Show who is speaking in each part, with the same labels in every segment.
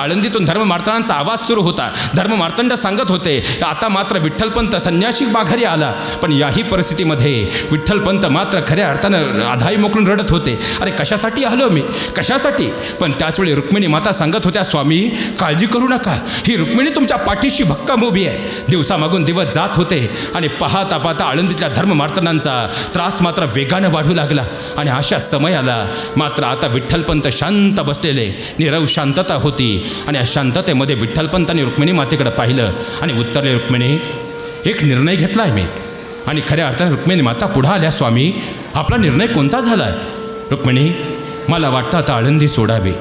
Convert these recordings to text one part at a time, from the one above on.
Speaker 1: आळंदीतून धर्ममार्तनांचा आवाज सुरू होता. धर्ममार्तंड सांगत होते आता मात्र विठ्ठलपंत संन्याशी माघारी आला. पण याही परिस्थितीमध्ये विठ्ठलपंत मात्र खऱ्या अर्थानं आधाई मोकळून रडत होते. अरे कशासाठी आलो मी? कशासाठी? पण त्याचवेळी रुक्मिणी माता सांगत होत्या स्वामी काळजी करू नका. ही रुक्मिणी तुमच्या पाठीशी भक्कम उभी आहे. दिवसामागून दिवस जात होते आणि पाहता पाहता आळंदीतल्या धर्ममार्तनांचा त्रास मात्र वेगानं वाढू लागला आणि अशा समयाला मात्र आता विठ्ठलपंत शांत बसलेले निरव शांतता होती. आणि अशांततेमध्ये विठ्ठलपंतांनी रुक्मिणी मातेकडे पाहिलं आणि उत्तरले रुक्मिणी एक निर्णय घेतला आहे मी. आणि खऱ्या अर्थाने रुक्मिणी माता पुढं आल्या स्वामी आपला निर्णय कोणता झाला आहे रुक्मिणी मला वाटतं आता आळंदी सोडावी.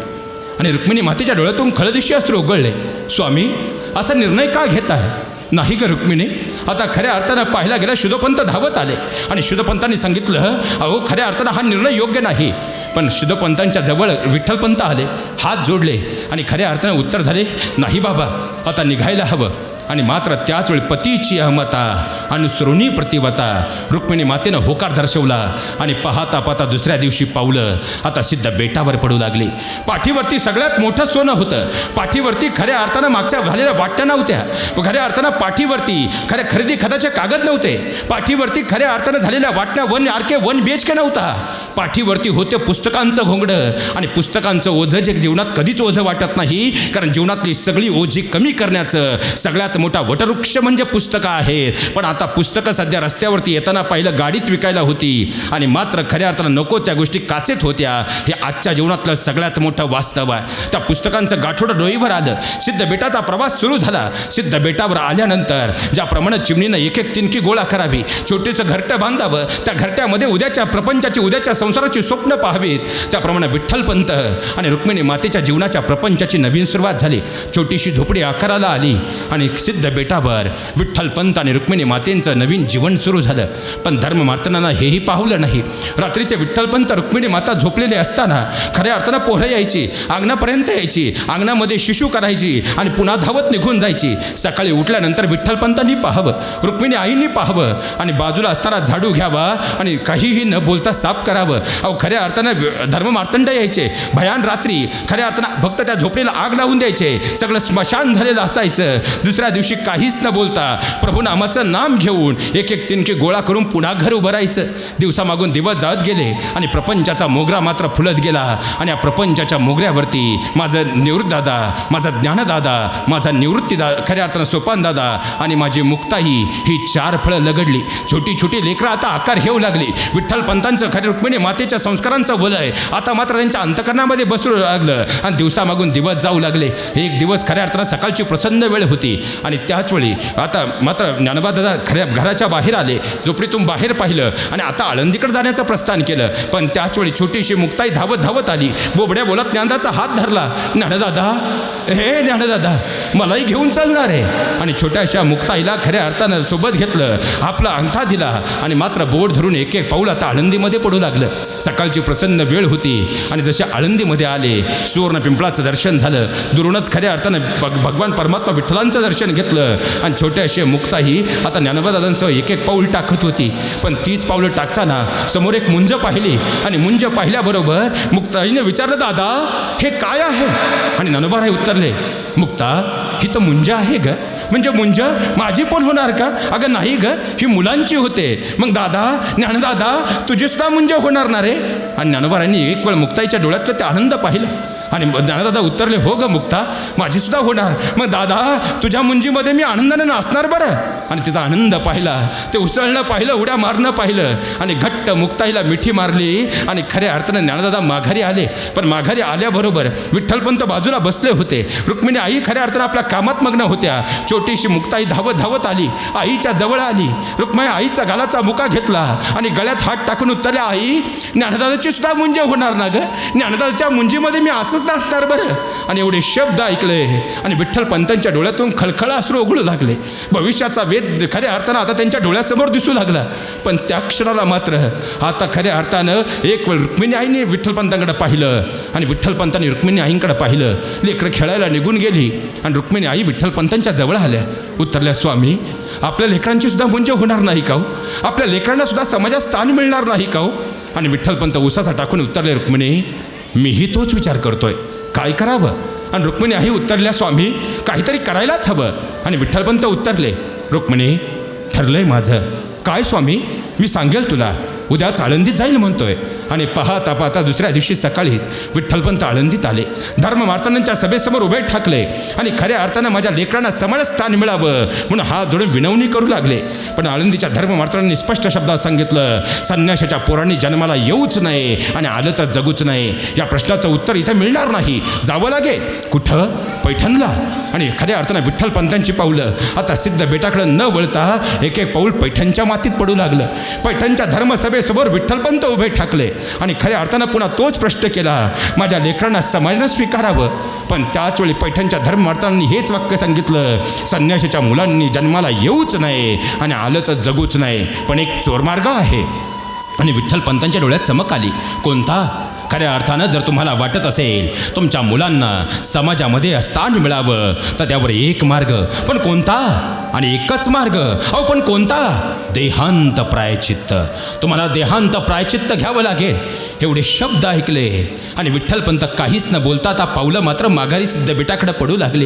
Speaker 1: आणि रुक्मिणी मातेच्या डोळ्यातून खळदिशी अस्त्र उघडले स्वामी असा निर्णय का घेत आहे नाही ग रुक्मिणी आता खऱ्या अर्थानं पाहायला गेला शुद्धपंत धावत आले. आणि शुद्धपंतांनी सांगितलं अहो खऱ्या अर्थानं हा निर्णय योग्य नाही. पण शुद्धपंतांच्या जवळ विठ्ठलपंत आले हात जोडले आणि खऱ्या अर्थानं उत्तर झाले नाही बाबा आता निघायला हवं. आणि मात्र त्याच वेळी पतीची अहमता अनुसरुणी प्रतिवता रुक्मिणी मातेनं होकार दर्शवला आणि पाहता पाहता दुसऱ्या दिवशी पावलं. आता सिद्ध बेटावर पडू लागली. पाठीवरती सगळ्यात मोठं सोनं होतं. पाठीवरती खऱ्या अर्थानं मागच्या झालेल्या वाट्या नव्हत्या. खऱ्या अर्थानं पाठीवरती खऱ्या खरेदी खताचे कागद नव्हते. पाठीवरती खऱ्या अर्थानं झालेल्या वाटण्या one R K one B H K नव्हता. पाठीवरती होते पुस्तकांचं घोंगडं. आणि पुस्तकांचं ओझं जे जीवनात कधीच ओझं वाटत नाही कारण जीवनातली सगळी ओझी कमी करण्याचं सगळ्यात मोठा वटवृक्ष म्हणजे पुस्तकं आहेत. पण आता आता पुस्तकं सध्या रस्त्यावरती येताना पाहिलं गाडीत विकायला होती. आणि मात्र खऱ्या अर्थानं नको त्या गोष्टी काचेत होत्या. हे आजच्या जीवनातलं सगळ्यात मोठं वास्तव आहे. त्या पुस्तकांचं गाठोडं डोईवर आलं. सिद्ध बेटाचा प्रवास सुरू झाला. सिद्ध बेटावर आल्यानंतर ज्याप्रमाणे चिमणीनं एक एक तिनकी गोळा करावी छोटीचं घरटं बांधावं त्या घरट्यामध्ये उद्याच्या प्रपंचाची उद्याच्या संसाराची स्वप्न पाहावीत. त्याप्रमाणे विठ्ठलपंत आणि रुक्मिणी मातेच्या जीवनाच्या प्रपंचाची नवीन सुरुवात झाली. छोटीशी झोपडी आकाराला आली आणि सिद्ध बेटावर विठ्ठलपंत आणि रुक्मिणी माते मातेंचं नवीन जीवन सुरू झालं. पण धर्म मार्तनानं हेही पाहुलं नाही. रात्रीचे विठ्ठलपंत रुक्मिणी माता झोपलेले असताना खऱ्या अर्थानं पोहरं यायची अंगणापर्यंत यायची अंगणामध्ये शिशू करायची आणि पुन्हा धावत निघून जायची. सकाळी उठल्यानंतर विठ्ठलपंतांनी पाहावं रुक्मिणी आईंनी पाहावं आणि बाजूला असताना झाडू घ्यावा आणि काहीही न बोलता साफ करावं. अहो खऱ्या अर्थानं धर्ममार्तंड धर्म मार्तंड यायचे. भयान रात्री खऱ्या अर्थानं फक्त त्या झोपडीला आग लावून द्यायचे. सगळं स्मशान झालेलं असायचं. दुसऱ्या दिवशी काहीच न बोलता प्रभू नामाचं नाम घेऊन एक एक तिनके गोळा करून पुन्हा घर उभं राहायचं दिवसामागून दिवस जात गेले आणि प्रपंचाचा मोगरा मात्र फुलत गेला. आणि या प्रपंचाच्या मोगऱ्यावरती माझं निवृत्तदादा माझा ज्ञानदादा माझा निवृत्तीदा खऱ्या अर्थानं सोपान दादा आणि माझी मुक्ताई ही चार फळं लगडली. छोटी छोटी लेकरं आता आकार घेऊ लागली. विठ्ठल पंतांचं खरे रुक्मिणी मातेच्या संस्कारांचं वलय आता मात्र त्यांच्या अंतकरणामध्ये बसू लागलं आणि दिवसामागून दिवस जाऊ लागले. एक दिवस खऱ्या अर्थानं सकाळची प्रसन्न वेळ होती. आणि त्याच वेळी आता मात्र ज्ञानबा दादा खऱ्या घराच्या बाहेर आले झोपडीतून बाहेर पाहिलं आणि आता आळंदीकडे जाण्याचं प्रस्थान केलं. पण त्याच वेळी छोटीशी मुक्ताई धावत धावत आली. बोबड्या बोलत ज्ञानदाचा हात धरला. ज्ञानदादा हे ज्ञानदादा मलाही घेऊन चालणार आहे. आणि छोट्याशा मुक्ताईला खऱ्या अर्थानं सोबत घेतलं आपला अंगठा दिला आणि मात्र बोट धरून एक एक पाऊल आता आळंदीमध्ये पडू लागलं. सकाळची प्रसन्न वेळ होती आणि जसे आळंदीमध्ये आले सुवर्ण पिंपळाचं दर्शन झालं दुरूनच खऱ्या अर्थानं भग भगवान परमात्मा विठ्ठलांचं दर्शन घेतलं आणि छोट्याशे मुक्ताही आता ज्ञानोबादादांसह एक एक पाऊल टाकत होती. पण तीच पाऊलं टाकताना समोर एक मुंज पाहिली आणि मुंज पाहिल्याबरोबर मुक्ताईने विचारलं दादा हे काय आहे? आणि ज्ञानोबाराय उत्तरले मुक्ता ही तर मुंज आहे ग. म्हणजे मुंज माझी पण होणार का? अगं नाही ग ही मुलांची होते. मग दादा ज्ञानदादा तुझीसुद्धा मुंज होणार ना रे? आणि ज्ञानोबारांनी एक वेळ मुक्ताईच्या डोळ्यातलं ते आनंद पाहिला. आणि ज्ञानदादा उत्तरले हो ग मुक्ता माझीसुद्धा होणार. मग दादा तुझ्या मुंजीमध्ये मी आनंदाने नाचणार बरं. आणि तिचा आनंद पाहिला. ते उसळणं पाहिलं उड्या मारणं पाहिलं. आणि घट्ट मुक्ताईला मिठी मारली आणि खऱ्या अर्थानं ज्ञानदादा माघारी आले. पण माघारी आल्याबरोबर विठ्ठलपंत बाजूला बसले होते. रुक्मिणी आई खऱ्या अर्थानं आपल्या कामात मग्न होत्या. छोटीशी मुक्ताई धावत धावत आली. आईच्या जवळ आली. रुक्माई आईचा गालाचा मुका घेतला आणि गळ्यात हात टाकून उतरल्या आई ज्ञानदादाची सुद्धा मुंज होणार ना ग? ज्ञानदादाच्या मुंजीमध्ये मी असंच नाचणार बरं. आणि एवढे शब्द ऐकले आणि विठ्ठल पंतांच्या डोळ्यातून खळखळा अश्रू ओघळू लागले. भविष्याचा वेद खऱ्या अर्थानं आता त्यांच्या डोळ्यासमोर दिसू लागला. पण त्या क्षणाला मात्र आता खऱ्या अर्थानं एक वेळ रुक्मिणी आईने विठ्ठलपंतांकडे पाहिलं आणि विठ्ठलपंतांनी रुक्मिणी आईंकडे पाहिलं. लेकरं खेळायला निघून गेली आणि रुक्मिणी आई विठ्ठलपंतांच्या जवळ आल्या. उत्तरल्या स्वामी आपल्या लेकरांची सुद्धा मुंज होणार नाही का हो? आपल्या लेकरांना सुद्धा समाजात स्थान मिळणार नाही का हो? आणि विठ्ठलपंत उसाचा टाकून उत्तरले रुक्मिणी मीही तोच विचार करतोय. काय करावं? आणि रुक्मिणी आई उत्तरल्या स्वामी काहीतरी करायलाच हवं. आणि विठ्ठलपंत उत्तरले रुक्मिणी ठरलंय माझं. काय स्वामी? मी सांगेल तुला. उद्याच आळंदीत जाईल म्हणतोय. आणि पाहता पाहता दुसऱ्या दिवशी सकाळीच विठ्ठलपंत आळंदीत आले. धर्ममार्तांच्या सभेसमोर उभे ठाकले आणि खऱ्या अर्थानं माझ्या लेकरांना समान स्थान मिळावं म्हणून हात जोडून विनवणी करू लागले. पण आळंदीच्या धर्ममार्तांनी स्पष्ट शब्दात सांगितलं संन्याशाच्या पोरांनी जन्माला येऊच नाही आणि आलं तर जगूच नाही या प्रश्नाचं उत्तर इथं मिळणार नाही. जावं लागेल कुठं? पैठणला. आणि खऱ्या अर्थानं विठ्ठलपंतांची पावलं आता सिद्ध बेटाकडं न वळता एक एक पाऊल पैठणच्या मातीत पडू लागलं. पैठणच्या धर्मसभेसमोर विठ्ठलपंत उभे ठाकले. आणि खऱ्या अर्थानं पुन्हा तोच प्रश्न केला माझ्या लेकरांना समाजानं स्वीकारावं. पण त्याचवेळी पैठणच्या धर्मार्थांनी हेच वाक्य सांगितलं संन्याशाच्या मुलांनी जन्माला येऊच नाही आणि आलं तर जगूच नाही पण एक चोरमार्ग आहे. आणि विठ्ठल पंतांच्या डोळ्यात चमक आली. कोणता? खऱ्या अर्थानं जर तुम्हाला वाटत असेल तुमच्या मुलांना समाजामध्ये स्थान मिळावं तर त्यावर एक मार्ग. पण कोणता? आणि एकच मार्ग. अहो पण कोणता? देहांत प्रायचित्त. तुम्हाला देहांत प्रायचित्त घ्यावं लागेल. एवढे शब्द ऐकले आणि विठ्ठलपंत काहीच न बोलता आता पावलं मात्र माघारी सिद्ध बेटाकडे पडू लागले.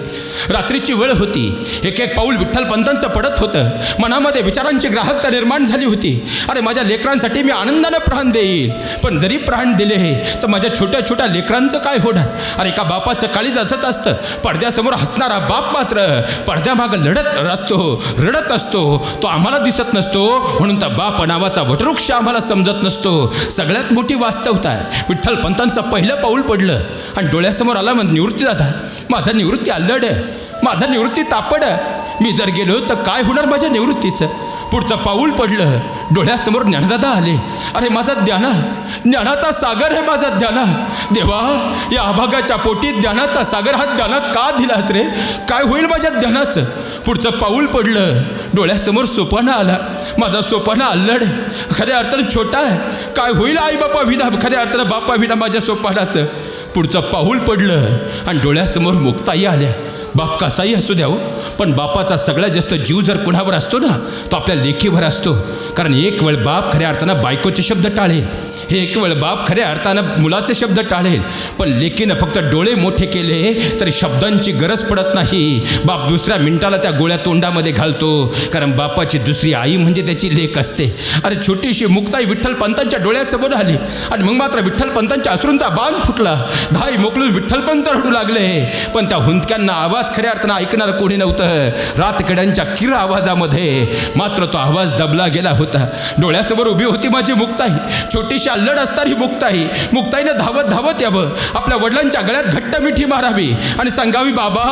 Speaker 1: रात्रीची वेळ होती. एक एक पाऊल विठ्ठलपंतांचं पडत होतं. मनामध्ये विचारांची ग्राहकता निर्माण झाली होती. अरे माझ्या लेकरांसाठी मी आनंदानं प्राण देईल पण जरी प्राण दिले तर माझ्या छोट्या छोट्या लेकरांचं काय होणार? अरे एका बापाचं काळीज असत असतं. पडद्यासमोर हसणारा बाप मात्र पडद्यामागं लढत असतो रडत असतो तो आम्हाला दिसत नसतो म्हणून त्या बाप नावाचा वटवृक्ष आम्हाला समजत नसतो. सगळ्यात मोठी वास्तवता आहे. विठ्ठल पंतांचं पहिलं पाऊल पडलं. आणि डोळ्यासमोर आला मग निवृत्ती दादा. माझा निवृत्ती अल्लड आहे. माझा निवृत्ती तापड आहे. मी जर गेलो तर काय होणार माझ्या निवृत्तीचं? पुढचं पाऊल पडलं. डोळ्यासमोर ज्ञानदादा आले. अरे माझा ज्ञाना ज्ञानाचा सागर आहे माझा ज्ञाना. देवा या अभागाच्या पोटी ज्ञानाचा सागर हा ज्ञाना का दिलाच रे? काय होईल माझ्या ज्ञानाचं? पुढचं पाऊल पडलं. डोळ्यासमोर सोपाना आला. माझा सोपाना अल्लड खऱ्या अर्थानं छोटा आहे. काय होईल आई बापा विना? खऱ्या अर्थानं बापा विना माझ्या सोपानाचं? पुढचं पाऊल पडलं. आणि डोळ्यासमोर मुक्ताई आल्या. बाप कसाही असू द्या हो पण बापाचा सगळ्यात जास्त जीव जर कुणावर असतो ना तो आपल्या लेखीवर असतो. कारण एक वेळ बाप खऱ्या अर्थानं बायकोचे शब्द टाळेल हे एक वेळ बाप खऱ्या अर्थानं मुलाचे शब्द टाळेल. पण लेकीनं फक्त डोळे मोठे केले तरी शब्दांची गरज पडत नाही. बाप दुसऱ्या मिनिटाला त्या गोळ्या तोंडामध्ये घालतो. कारण बापाची दुसरी आई म्हणजे त्याची लेख असते. अरे छोटीशी मुक्ताई विठ्ठल पंतांच्या डोळ्यासमोर आली. आणि मग मात्र विठ्ठल पंतांच्या अश्रूंचा बांध फुटला. धाई मोकलून विठ्ठल पंत रडू लागले. पण त्या हुंदक्यांना आवाज खऱ्या अर्थानं ऐकणारं कोणी नव्हतं. रातकड्यांच्या किर आवाजामध्ये मात्र तो आवाज दबला गेला होता. डोळ्यासमोर उभी होती माझी मुक्ताई. छोटीशी अल्लड असणारी मुक्ताई मुक्ताईनं धावत धावत यावं. आपल्या वडिलांच्या गळ्यात घट्ट मिठी मारावी. आणि सांगावी बाबा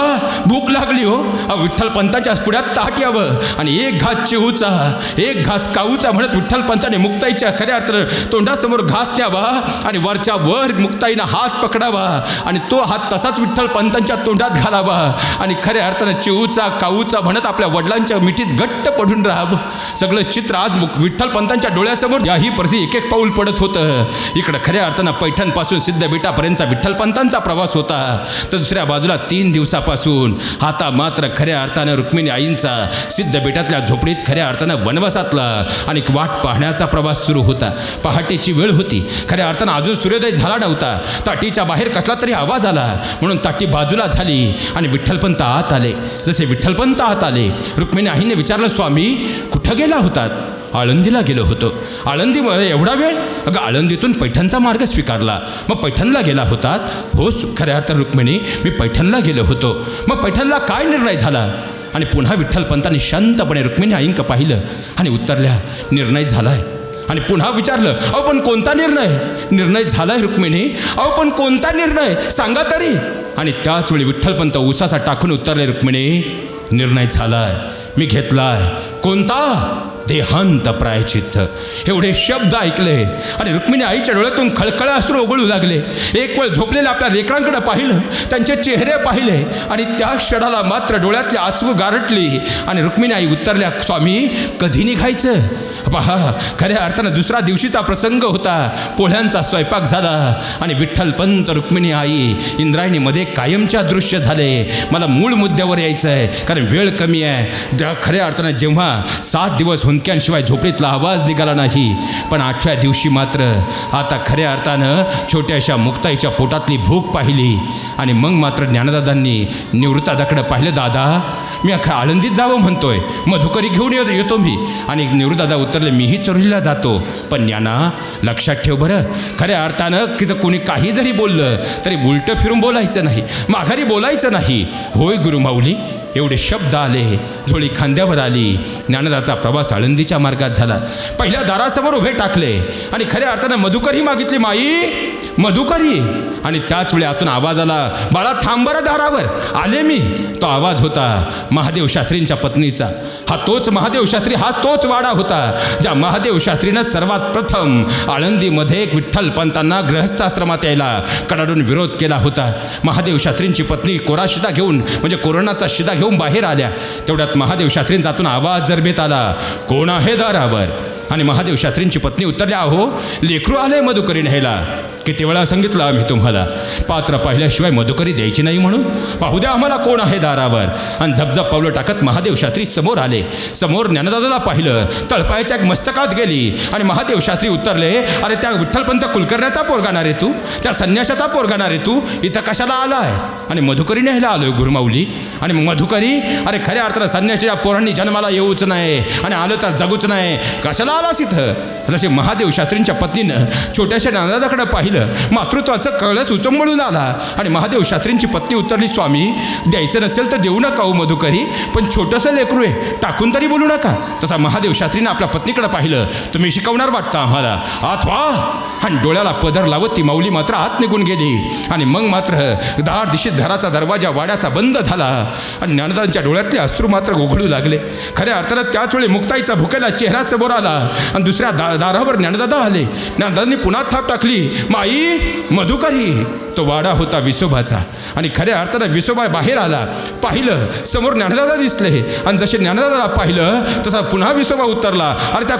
Speaker 1: भूक लागली हो. विठ्ठल पंताच्या पुढ्यात ताट यावं. आणि एक घास चिहूचा एक घास काऊचा म्हणत विठ्ठल पंताने मुक्ताईच्या खऱ्या अर्थानं तोंडासमोर घास न्यावा. आणि वरच्या वर मुक्ताईनं हात पकडावा. आणि तो हात तसाच विठ्ठल पंतांच्या तोंडात घालावा. आणि खऱ्या अर्थानं चिहूचा काऊचा म्हणत आपल्या वडिलांच्या मिठीत घट्ट पडून राहावं. सगळं चित्र आज मुक विठ्ठल पंतांच्या डोळ्यासमोर याही प्रति एक एक पाऊल पडत होतं. इकडं खऱ्या अर्थानं पैठणपासून सिद्ध बेटापर्यंतचा प्रवास होता. तर दुसऱ्या बाजूला तीन दिवसापासून आता मात्र खऱ्या अर्थानं रुक्मिणी आईंचा सिद्ध बेटातल्या झोपडीत खऱ्या अर्थानं वनवासातला आणि वाट पाहण्याचा प्रवास सुरू होता. पहाटेची वेळ होती. खऱ्या अर्थानं अजून सूर्योदय झाला नव्हता. ताटीच्या बाहेर कसला तरी आवाज आला. म्हणून ताटी बाजूला झाली आणि विठ्ठलपंत आत आले. जसे विठ्ठलपंत आत आले रुक्मिणी आईने विचारलं स्वामी कुठं गेला होतात? आळंदीला गेलो होतो. आळंदीमध्ये एवढा वेळ? अगं आळंदीतून पैठणचा मार्ग स्वीकारला. मग पैठणला गेला होतात हो खऱ्या अर्थ रुक्मिणी मी पैठणला गेलो होतो. मग पैठणला काय निर्णय झाला? आणि पुन्हा विठ्ठलपंतांनी शांतपणे रुक्मिणी आईंक पाहिलं आणि उत्तरल्या निर्णय झालाय. आणि पुन्हा विचारलं अहो पण कोणता निर्णय? निर्णय झालाय रुक्मिणी. अहो पण कोणता निर्णय? सांगा तरी. आणि त्याच वेळी विठ्ठलपंत उसाचा टाकून उत्तरले रुक्मिणी निर्णय झालाय. मी घेतलाय. कोणता? देहांत प्रायचित्त. एवढे शब्द ऐकले आणि रुक्मिणी आईच्या डोळ्यातून खळखळ अश्रू ओघळू लागले. एक वेळ झोपलेल्या आपल्या लेकरांकडे पाहिलं त्यांचे चेहरे पाहिले आणि त्या क्षणाला मात्र डोळ्यातली आसू गारटली आणि रुक्मिणी आई उत्तरल्या स्वामी कधी निघायचं? पहा खऱ्या अर्थानं दुसरा दिवशीचा प्रसंग होता. पोळ्यांचा स्वयंपाक झाला आणि विठ्ठलपंत रुक्मिणी आई इंद्रायणीमध्ये कायमच्या दृश्य झाले. मला मूळ मुद्द्यावर यायचं आहे कारण वेळ कमी आहे. त्या खऱ्या अर्थानं जेव्हा सात दिवस हुंदक्यांशिवाय झोपडीतला आवाज निघाला नाही पण आठव्या दिवशी मात्र आता खऱ्या अर्थानं छोट्याशा मुक्ताईच्या पोटातली भूक पाहिली आणि मग मात्र ज्ञानदादांनी निवृत्तादाकडं पाहिलं दादा मी अख्खा आळंदीत जावं म्हणतोय. मधुकरी घेऊन येतो येतो मी. आणि निवृत्तादा उतरले मीही चोरीला जातो. पण ज्ञाना लक्षात ठेव बरं. खऱ्या अर्थानं की तर कोणी काही जरी बोललं तरी उलटं फिरून बोलायचं नाही माघारी बोलायचं नाही. होय गुरुमाऊली एवढे शब्द आले झोळी खांद्यावर आली. ज्ञानदाचा प्रवास आळंदीच्या मार्गात झाला. पहिल्या दारासमोर उभे टाकले. आणि खऱ्या अर्थानं मधुकरही मागितली माई मधुकरी. आणि त्याच वेळी आतून आवाज आला बाळा थांबर दारावर. आले मी. तो आवाज होता महादेव शास्त्रींच्या पत्नीचा. हा तोच महादेव शास्त्री हा तोच वाडा होता ज्या महादेव शास्त्रीनं सर्वात प्रथम आळंदीमध्ये एक विठ्ठल पंतांना गृहस्थाश्रमात यायला कडाडून विरोध केला होता. महादेव शास्त्रींची पत्नी कोरा शिदा घेऊन म्हणजे कोरोनाचा शिदा घेऊन बाहेर आल्या. तेवढ्यात महादेव शास्त्रींचातून आवाज जरबेत आला कोण आहे दारावर? आणि महादेव शास्त्रींची पत्नी उतरल्या अहो लेकरू आले मधुकरी न्यायला. किती वेळा सांगितलं आम्ही तुम्हाला? पात्र पाहिल्याशिवाय मधुकरी द्यायची नाही म्हणून? पाहू द्या आम्हाला कोण आहे दारावर. आणि झपझप पावलं टाकत महादेव शास्त्री समोर आले. समोर ज्ञानदादाला पाहिलं. तळपायाच्या एक मस्तकात गेली. आणि महादेव शास्त्री उत्तरले अरे त्या विठ्ठलपंत कुलकर्ण्याचा पोरगाणार रे तू? त्या संन्याशाचा पोरगाणार रे तू? इथं कशाला आला आहेस आणि मधुकरी न्यायला आलोय गुरुमाऊली. आणि मग मधुकरी अरे खऱ्या अर्थानं संन्याशाच्या पोरांनी जन्माला येऊच नाही. आणि आलं तर जगूच नाही. कशाला आलास इथं? जसे महादेव शास्त्रींच्या पत्नीनं छोट्याशा ज्ञानदादाकडे पाहिलं. मातृत्वाचं कळस उचंबळून आला. आणि महादेव शास्त्रींची पत्नी उत्तरली स्वामी द्यायचं नसेल तर देऊ नका हो मधुकरी पण छोटंसं लेकरू आहे टाकून तरी बोलू नका. तसा महादेव शास्त्रीनं आपल्या पत्नीकडे पाहिलं. तुम्ही शिकवणार वाटतं आम्हाला. आत वा आणि डोळ्याला पदर लावत ती माऊली मात्र आत निघून गेली. आणि मग मात्र दार दिशेत घराचा दरवाजा वाड्याचा बंद झाला. आणि ज्ञानदांच्या डोळ्यातले अश्रू मात्र उघडू लागले. खऱ्या अर्थानं त्याच वेळी मुक्ताईचा भुकेला चेहरा समोर आला. आणि दुसऱ्या दा दारावर ज्ञानदादा आले. ज्ञानदादांनी पुन्हा थाप टाकली. माई मधुकरी तो वाडा होता विसोबाचा. आणि खऱ्या अर्थानं विसोबा बाहेर आला. पाहिलं समोर ज्ञानदादा दिसले. आणि जसे ज्ञानदादाला पाहिलं तसा पुन्हा विसोबा उतरला. अरे त्या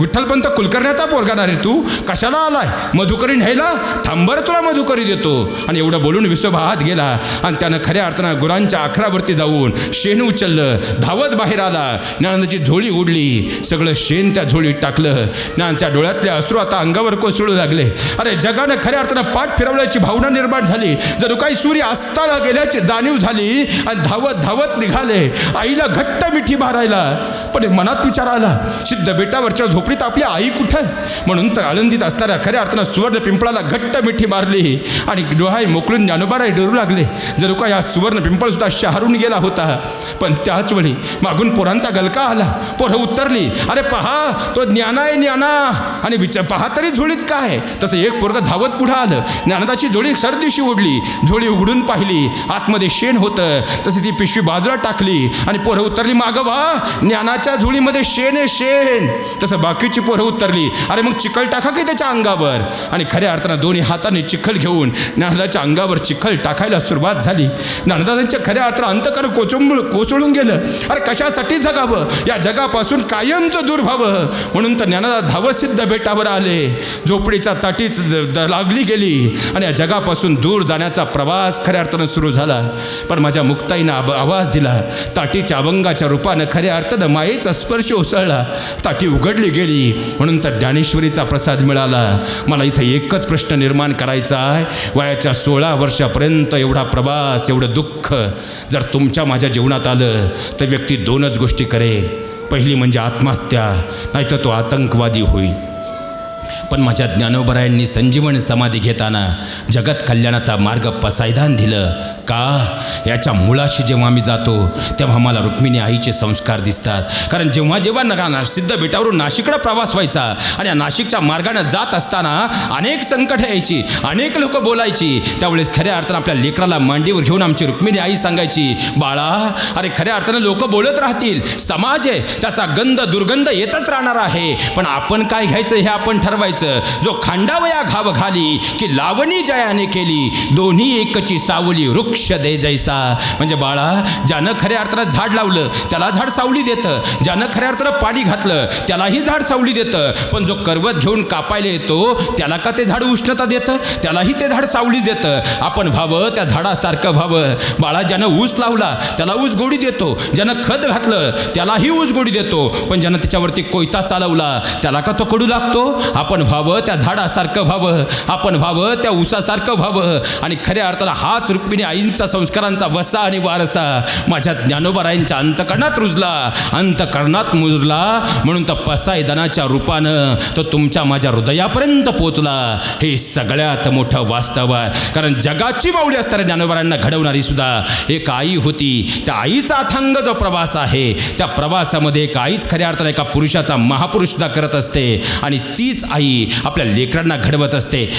Speaker 1: विठ्ठलपंत कुलकर्ण्याचा पोरगाणार रे तू? कशाला आलाय? मधुकरी न्यायला? थांबर तुला मधुकरी देतो. आणि एवढं बोलून विसोबा आत गेला. आणि त्यानं खऱ्या अर्थानं गुरांच्या आखरावरती जाऊन शेण उचललं. धावत बाहेर आला. ज्ञानंदाची झोळी उडली. सगळं शेण त्या झोळीत टाकलं. ज्ञानच्या डोळ्यातले अश्रू आता अंगावर कोसळू लागले. अरे जगानं खऱ्या अर्थानं पाठ फिरवल्याची भावना निर्माण झाली. जणू काही सूर्य अस्ताला गेल्याची जाणीव झाली आणि धावत धावत निघाले. आईला घट्ट मिठी मारायला. पण मनात विचार आला सिद्ध बेटावरच्या झोपडीत आपली आई कुठं? म्हणून तर आनंदीत असणाऱ्या खऱ्या अर्थानं सुवर्ण पिंपळाला घट्ट मिठी मारली आणि डोहाय मोकळून ज्ञानोबाराही डरू लागले. जणू का या सुवर्ण पिंपळसुद्धा शहरून गेला होता. पण त्याच वेळी मागून पोरांचा गलका आला. पोरं उत्तरली अरे पहा तो ज्ञाना आहे ज्ञाना. आणि विचार पहा तरी झोळीत काय? तसं एक पोरगं धावत पुढं आलं. ज्ञानदाची झोळी सरदिशी उडली. झोळी उघडून पाहिली. आतमध्ये शेण होतं. तशी ती पिशवी बाजूला टाकली. आणि पोरं उतरली मागं वा ज्ञानाची त्याच्या झुळीमध्ये शेण आहे शेण. तसं बाकीची पोरं उतरली. अरे मग चिखल टाका की त्याच्या अंगावर? आणि खऱ्या अर्थानं दोन्ही हाताने चिखल घेऊन ज्ञानदाच्या अंगावर चिखल टाकायला सुरुवात झाली. ज्ञानदादांच्या खऱ्या अर्थानं अंतकर कोचुंब कोसळून गेलं. अरे कशासाठी जगावं? या जगापासून कायमचं दूर व्हावं? म्हणून तर ज्ञानदा धावसिद्ध बेटावर आले. झोपडीचा ताटीच द- लागली गेली. आणि या जगापासून दूर जाण्याचा प्रवास खऱ्या अर्थानं सुरू झाला. पण माझ्या मुक्ताईनं आवाज दिला. ताटीच्या अभंगाच्या रूपानं खऱ्या अर्थानं मायेचा स्पर्श उसळला. ताटी उघडली गेली. म्हणून तर ज्ञानेश्वरीचा प्रसाद मिळाला. मला इथं एकच प्रश्न निर्माण करायचा आहे. वयाच्या सोळा वर्षापर्यंत एवढा प्रवास एवढं दुःख जर तुमच्या माझ्या जीवनात आलं तर व्यक्ती दोनच गोष्टी करेल. पहिली म्हणजे आत्महत्या नाहीतर तो आतंकवादी होईल. पण माझ्या ज्ञानोबरायांनी संजीवन समाधी घेताना जगत कल्याणाचा मार्ग पसायदान दिलं. का? याच्या मुळाशी जेव्हा मी जातो तेव्हा मला रुक्मिणी आईचे संस्कार दिसतात. कारण जेव्हा जेव्हा नका ना सिद्ध बेटावरून नाशिककडे प्रवास व्हायचा आणि या नाशिकच्या मार्गाने जात असताना अनेक संकट यायची अनेक लोक बोलायची त्यावेळेस खऱ्या अर्थानं आपल्या लेकराला मांडीवर घेऊन आमची रुक्मिणी आई सांगायची बाळा अरे खऱ्या अर्थानं लोक बोलत राहतील. समाज आहे त्याचा गंध दुर्गंध येतच राहणार आहे. पण आपण काय घ्यायचं हे आपण ठरवायचं. जो खांडावया घाव घाली की लावणी जयाने केली दोन्ही एकची सावली वृक्ष दे जैसा. म्हणजे बाळा ज्यानं खऱ्या अर्थानं झाड लावलं त्याला झाड सावली देतं. ज्यानं खऱ्या अर्थानं पाणी घातलं त्यालाही झाड सावली देतं. पण जो करवत घेऊन कापायला येतो त्याला का ते झाड उष्णता देतं? त्यालाही ते झाड सावली देतं. आपण व्हावं त्या झाडासारखं व्हावं. बाळा ज्यानं ऊस लावला त्याला ऊस गोडी देतो. ज्यानं खत घातलं त्यालाही ऊस गोडी देतो. पण ज्यानं त्याच्यावरती कोयता चालवला त्याला का तो कडू लागतो? आपण व्हावं त्या झाडासारखं व्हावं. आपण व्हावं त्या ऊसासारखं व्हावं. आणि खऱ्या अर्थानं हाच रुक्मिणी आईंचा संस्कारांचा वसा आणि वारसा माझ्या ज्ञानोबराईंच्या अंतकरणात रुजला. अंतकरणात मुजला म्हणून तर पसायदनाच्या रूपानं तो तुमच्या माझ्या हृदयापर्यंत पोचला. हे सगळ्यात मोठं वास्तव आहे. कारण जगाची माऊली असणाऱ्या ज्ञानोबारांना घडवणारी सुद्धा एक आई होती. त्या आईचा अथांग जो प्रवास आहे त्या प्रवासामध्ये एक आईच खऱ्या अर्थाने एका पुरुषाचा महापुरुष सुद्धा करत असते. आणि तीच आई आपल्या लेकरांना घडवत असते.